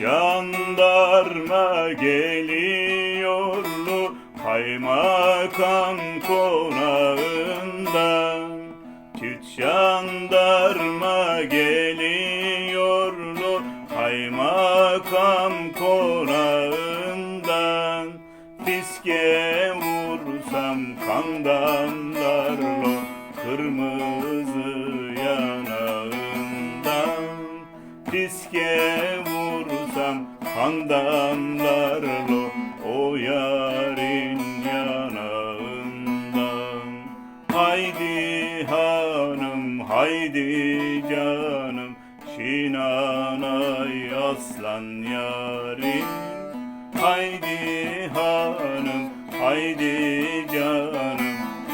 Jandarma geliyorlu kaymakam konağından Çift jandarma geliyorlu kaymakam konağından. Fiske vursam kan damlarlo kırmızı yanağından. Fiske damlarlo o yarın yanağından. Haydi hanım haydi canım Şinanay aslan yarim. Haydi hanım haydi canım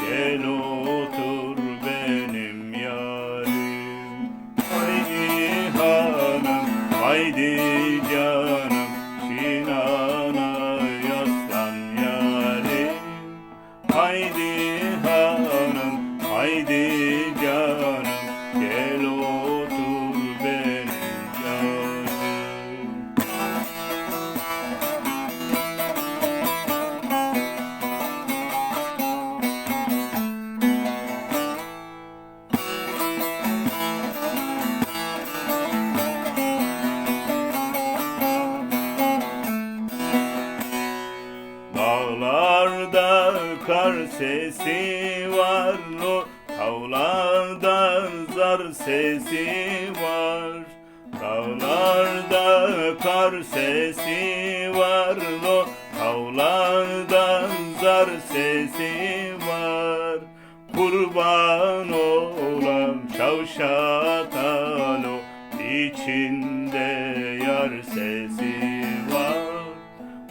Gel otur benim yarim. Haydi hanım haydi Haydi hanım, haydi canım, gel otur benim canım. Dağlarda kar sesi var. Lo Tavlarda zar sesi var. Dağlarda kar sesi var. Lo Tavlarda zar sesi var. Kurban olam şavşatalo içinde yar sesi var.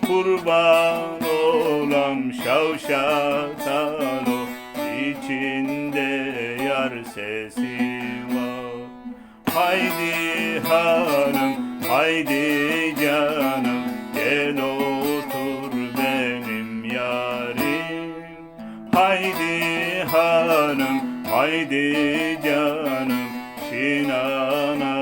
Kurban olam şavşatalo içinde yar sesi var. Haydi hanım haydi canım gel otur benim yarim. Haydi hanım haydi canım Şinanay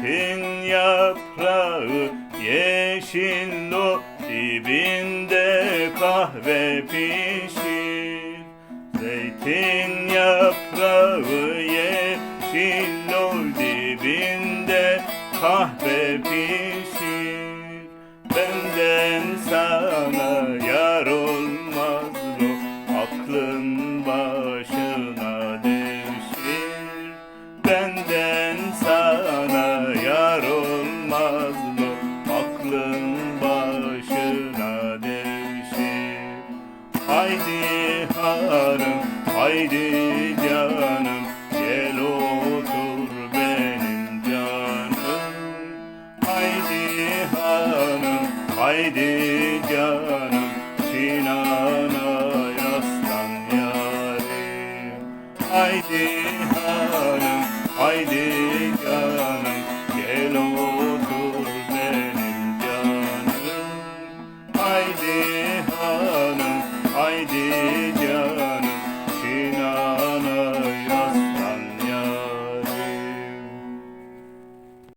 Zeytin yaprağı yeşil o dibinde kahve pişir. Zeytin yaprağı yeşil o dibinde kahve pişir. Benden sana yar olmaz lo aklın başına devşir Benden hanım, haydi canım Gel otur benim canım. Haydi hanım, haydi canım Sinana yaslan yarim. Haydi hanım, haydi edin